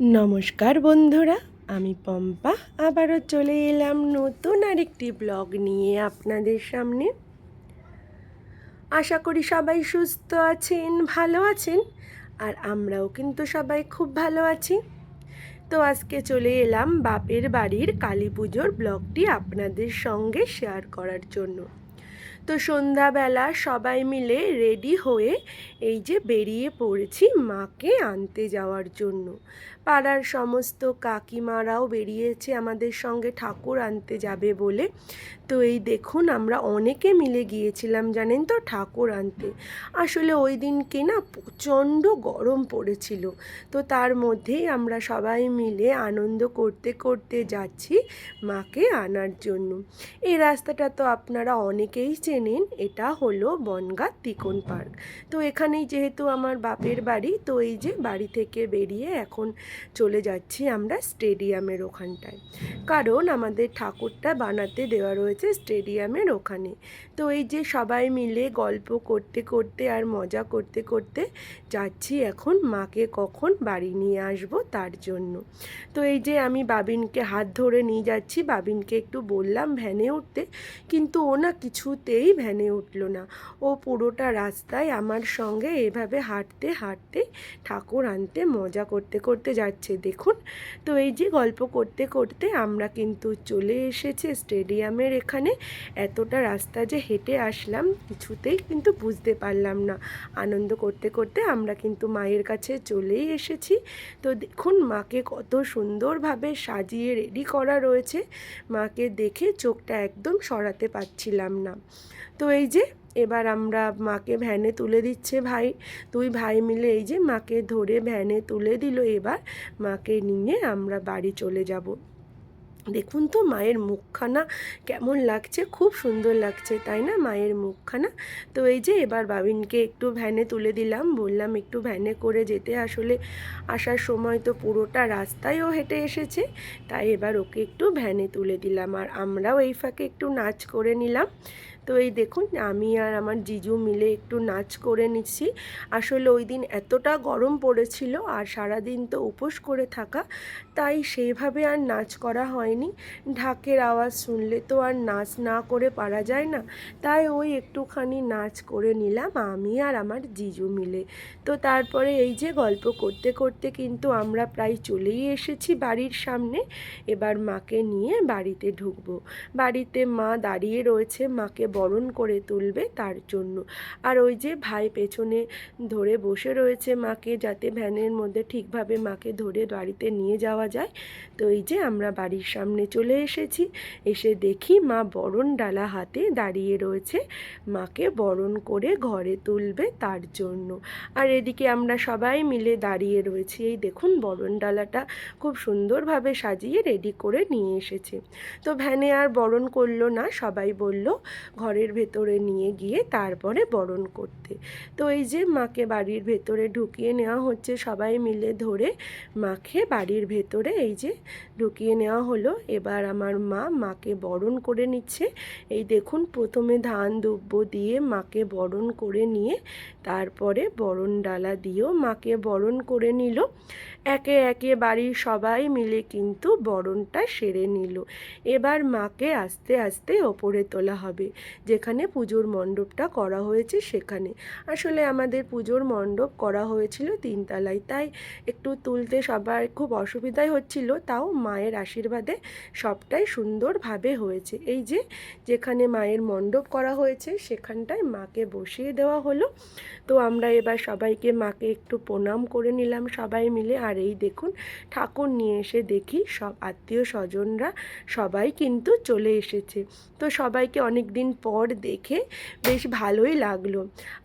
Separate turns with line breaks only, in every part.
নমস্কার বন্ধুরা, আমি পম্পা। আবারও চলে এলাম নতুন আরেকটি ব্লগ নিয়ে আপনাদের সামনে। আশা করি সবাই সুস্থ আছেন, ভালো আছেন, আর আমরাও কিন্তু সবাই খুব ভালো আছি। তো আজকে চলে এলাম বাপের বাড়ির কালী পুজোর ব্লগটি আপনাদের সঙ্গে শেয়ার করার জন্য। তো সন্ধ্যাবেলা সবাই মিলে রেডি হয়ে এই যে বেরিয়ে পড়েছি মাকে আনতে যাওয়ার জন্য। পাড়ার সমস্ত কাকিমারাও বেরিয়েছে আমাদের সঙ্গে ঠাকুর আনতে যাবে বলে। তো এই দেখুন আমরা অনেকে মিলে গিয়েছিলাম জানেন তো ঠাকুর আনতে। আসলে ওই দিনকে না প্রচণ্ড গরম পড়েছিল। তো তার মধ্যেই আমরা সবাই মিলে আনন্দ করতে করতে যাচ্ছি মাকে আনার জন্য। এই রাস্তাটা তো আপনারা অনেকেই চেনেন এটা হলো বনগাঁ তিকোন পার্ক। তো এখানেই যেহেতু আমার বাপের বাড়ি, তো এই যে বাড়ি থেকে বেরিয়ে এখন চলে যাচ্ছি আমরা স্টেডিয়ামের ওখানটায়। কারণ আমাদের ঠাকুরটা বানাতে দেওয়া রয়েছে স্টেডিয়ামের ওখানে। তো এই যে সবাই মিলে গল্প করতে করতে আর মজা করতে করতে যাচ্ছি এখন মাকে কখন বাড়ি নিয়ে আসব তার জন্য। তো এই যে আমি বাবিনকে হাত ধরে নিয়ে যাচ্ছি, বাবিনকে একটু বললাম ভ্যানে উঠতে, কিন্তু ও না কিছুতেই ভ্যানে উঠল না। ও পুরোটা রাস্তায় আমার সঙ্গে এভাবে হাঁটতে হাঁটতে, ঠাকুর আনতে, মজা করতে করতে যাচ্ছে। দেখুন, তো এই যে গল্প করতে করতে আমরা কিন্তু চলে এসেছে স্টেডিয়ামের এখানে। এতটা রাস্তা যে হেঁটে আসলাম, কিছুতেই কিন্তু বুঝতে পারলাম না। আনন্দ করতে করতে আমরা কিন্তু মায়ের কাছে চলেই এসেছি। তো দেখুন, মাকে কত সুন্দরভাবে সাজিয়ে রেডি করা রয়েছে। মাকে দেখে চোখটা একদম সরাতে পারছিলাম না। তো এই যে, এবার আমরা মাকে ভ্যানে তুলে দিচ্ছে ভাই। দুই ভাই মিলে এই যে মাকে ধরে ভ্যানে তুলে দিল। এবার মাকে নিয়ে আমরা বাড়ি চলে যাব। দেখুন তো মায়ের মুখখানা কেমন লাগছে, খুব সুন্দর লাগছে, তাই না? মায়ের মুখখানা। তো এই যে এবার বাবিনকে একটু ভ্যানে তুলে দিলাম। বললাম, একটু ভ্যানে করে যেতে। আসলে আসার সময় তো পুরোটা রাস্তায়ও হেঁটে এসেছে, তাই এবার ওকে একটু ভ্যানে তুলে দিলাম। আর আমরাও এই ফাঁকে একটু নাচ করে নিলাম। তো এই দেখুন, আমি আর আমার জিজু মিলে একটু নাচ করে নিচ্ছি। আসলে ওই দিন এতটা গরম পড়েছিল আর সারাদিন তো উপোস করে থাকা, তাই সেইভাবে আর নাচ করা হয়নি। ঢাকের আওয়াজ শুনলে তো আর নাচ না করে পারা যায় না, তাই ওই একটুখানি নাচ করে নিলাম আমি আর আমার জিজু মিলে। তো তারপরে এই যে গল্প করতে করতে কিন্তু আমরা প্রায় চলেই এসেছি বাড়ির সামনে, এবার মাকে নিয়ে বাড়িতে ঢুকবো। বাড়িতে মা দাঁড়িয়ে রয়েছে, মাকে বরণ করে তুলবে তার জন্য। আর ওই যে ভাই পেছনে ধরে বসে রয়েছে মাকে, যাতে ভ্যানের মধ্যে ঠিকভাবে মাকে ধরে বাড়িতে নিয়ে যাওয়া যায়। তো এই যে আমরা বাড়ির সামনে চলে এসেছি। এসে দেখি মা বরণ ডালা হাতে দাঁড়িয়ে রয়েছে। মাকে বরণ করে ঘরে তুলবে তার জন্য। আর এদিকে আমরা সবাই মিলে দাঁড়িয়ে রয়েছি। এই দেখুন বরণ ডালাটা খুব সুন্দরভাবে সাজিয়ে রেডি করে নিয়ে এসেছে। তো ভ্যানে আর বরণ করল না, সবাই বলল ঘরের ভেতরে নিয়ে গিয়ে তারপরে বরণ করতে। তো এই যে মাকে বাড়ির ভেতরে ঢুকিয়ে নেওয়া হচ্ছে সবাই মিলে ধরে মাকে বাড়ির ভেতরে এই যে ঢুকিয়ে নেওয়া হলো। এবার আমার মা মাকে বরণ করে নিচ্ছে। এই দেখুন প্রথমে ধান দুব্য দিয়ে মাকে বরণ করে নিয়ে তারপরে বরণ ডালা দিয়েও মাকে বরণ করে নিল। একে একে বাড়ির সবাই মিলে কিন্তু বরণটা সেরে নিল। এবার মাকে আস্তে আস্তে ওপরে তোলা হবে। যেখানে পুজোর মণ্ডপটা করা হয়েছে সেখানে। আসলে আমাদের পুজোর মণ্ডপ করা হয়েছিল তিনতলায়, তাই একটু তুলতে সবার খুব অসুবিধাই হচ্ছিল, তাও মায়ের আশীর্বাদে সবটাই সুন্দরভাবে হয়েছে। এই যে যেখানে মায়ের মণ্ডপ করা হয়েছে, সেখানটায় মাকে বসিয়ে দেওয়া হলো। তো আমরা এবার সবাইকে মাকে একটু প্রণাম করে নিলাম সবাই মিলে, আর এই দেখুন ঠাকুর নিয়ে এসে দেখি সব আত্মীয় স্বজনরা সবাই কিন্তু চলে এসেছে। তো সবাইকে অনেক দিন পর দেখে বেশ ভালোই লাগল।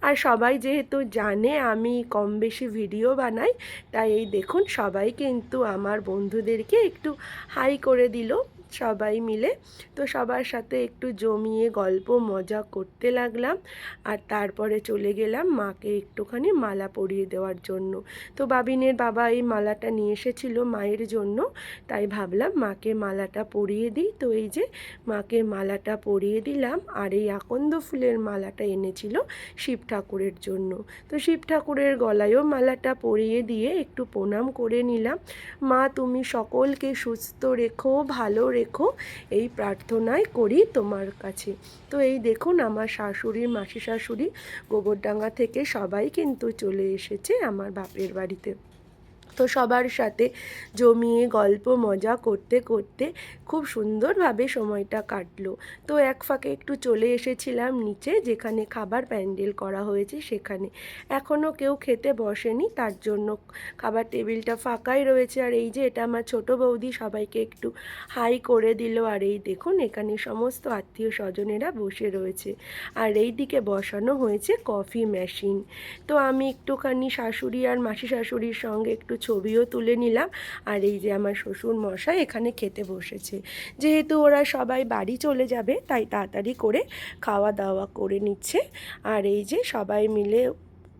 আর সবাই যেহেতু জানে আমি কম বেশি ভিডিও বানাই, তাই এই দেখুন সবাই কিন্তু আমার বন্ধুদেরকে একটু হাই করে দিল। সবাই মিলে। তো সবার সাথে একটু জমিয়ে গল্প, মজা করতে লাগলাম। আর তারপরে চলে গেলাম মাকে একটুখানি মালা পরিয়ে দেওয়ার জন্য। তো বাবিনের বাবা এই মালাটা নিয়ে এসেছিল মায়ের জন্য। তাই ভাবলাম মাকে মালাটা পরিয়ে দিই। তো এই যে মাকে মালাটা পরিয়ে দিলাম। আর এই আকন্দ ফুলের মালাটা এনেছিল শিব ঠাকুরের জন্য। তো শিব ঠাকুরের গলায়ও মালাটা পরিয়ে দিয়ে একটু প্রণাম করে নিলাম। মা, তুমি সকলকে সুস্থ রেখো, ভালো রেখো। এই প্রার্থনাই করি তোমার কাছে। তো এই দেখুন, আমার শাশুড়ি মাসি শাশুড়ি গোবরডাঙ্গা থেকে সবাই কিন্তু চলে এসেছে আমার বাপের বাড়িতে। তো সবার সাথে জমিয়ে গল্প, মজা করতে করতে খুব সুন্দরভাবে সময়টা কাটলো। তো এক ফাঁকে একটু চলে এসেছিলাম নিচে, যেখানে খাবার প্যান্ডেল করা হয়েছে সেখানে। এখনও কেউ খেতে বসেনি, তার জন্য খাবার টেবিলটা ফাঁকাই রয়েছে। আর এই যে এটা আমার ছোট বৌদি, সবাইকে একটু হাই করে দিল। আর এই দেখুন, এখানে সমস্ত আত্মীয় স্বজনেরা বসে রয়েছে। আর এই দিকে বসানো হয়েছে কফি মেশিন। তো আমি একটুখানি শাশুড়ি আর মাসি শাশুড়ির সঙ্গে একটু ছবিও তুলে নিলাম। আর এই যে আমার শ্বশুর মশাই এখানে খেতে বসেছে। যেহেতু ওরা সবাই বাড়ি চলে যাবে, তাই তাড়াতাড়ি করে খাওয়া দাওয়া করে নিচ্ছে। আর এই যে সবাই মিলে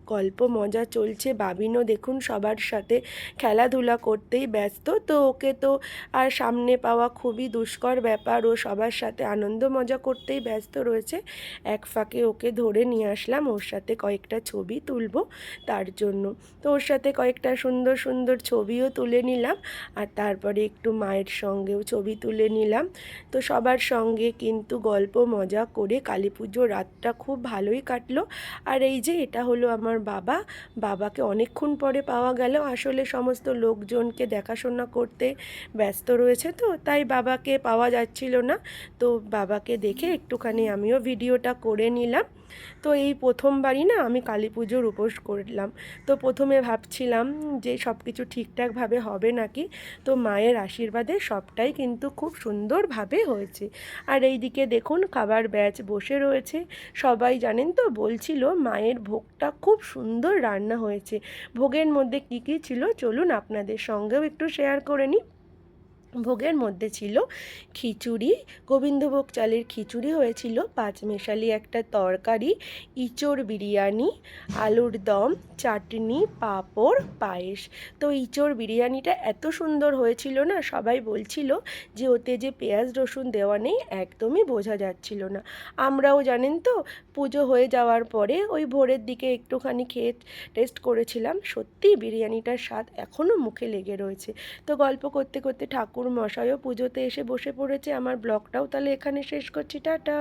গল্প মজা চলছে। বাবিনও দেখুন সবার সাথে খেলাধুলা করতেই ব্যস্ত। তো ওকে তো আর সামনে পাওয়া খুবই দুষ্কর ব্যাপার। ও সবার সাথে আনন্দ মজা করতেই ব্যস্ত রয়েছে। এক ফাঁকে ওকে ধরে নিয়ে আসলাম। ওর সাথে কয়েকটা ছবি তুলবো তার জন্য। তো ওর সাথে কয়েকটা সুন্দর সুন্দর ছবিও তুলে নিলাম। আর তারপরে একটু মায়ের সঙ্গেও ছবি তুলে নিলাম। তো সবার সঙ্গে কিন্তু গল্প মজা করে কালী পুজোর রাতটা খুব ভালোই কাটলো। আর এই যে এটা হলো আমার বাবা, বাবাকে অনেকক্ষণ পরে পাওয়া গেল। আসলে সমস্ত লোকজনকে দেখাশোনা করতে ব্যস্ত রয়েছে তো, তাই বাবাকে পাওয়া যাচ্ছিল না। তো বাবাকে দেখে একটুখানি আমিও ভিডিওটা করে নিলাম। তো এই প্রথমবারই না আমি কালী পুজোর উপোস করলাম। তো প্রথমে ভাবছিলাম যে সব কিছু ঠিকঠাকভাবে হবে নাকি? তো মায়ের আশীর্বাদে সবটাই কিন্তু খুব সুন্দরভাবে হয়েছে। আর এই দিকে দেখুন খাবার ব্যাচ বসে রয়েছে। সবাই জানেন তো বলছিল মায়ের ভোগটা খুব সুন্দর রান্না হয়েছে। ভোগের মধ্যে কী কী ছিল? চলুন আপনাদের সঙ্গেও একটু শেয়ার করে নিই। ভোগের মধ্যে ছিল খিচুড়ি, গোবিন্দভোগ চালের খিচুড়ি হয়েছিল, পাঁচমেশালি একটা তরকারি, ইঁচড় বিরিয়ানি, আলুর দম, চাটনি, পাঁপড়, পায়েস। তো ইঁচড় বিরিয়ানিটা এত সুন্দর হয়েছিল না, সবাই বলছিল যে ওতে যে পেঁয়াজ রসুন দেওয়া নেই একদমই বোঝা যাচ্ছিল না। আমরাও জানেন তো, পুজো হয়ে যাওয়ার পরে ওই ভোরের দিকে একটুখানি খেয়ে টেস্ট করেছিলাম সত্যি বিরিয়ানিটার স্বাদ এখনও মুখে লেগে রয়েছে। তো গল্প করতে করতে ঠাকুর মশাইও পুজোতে এসে বসে পড়েছে। আমার ব্লগটাও তাহলে এখানে শেষ করছি। টাটা।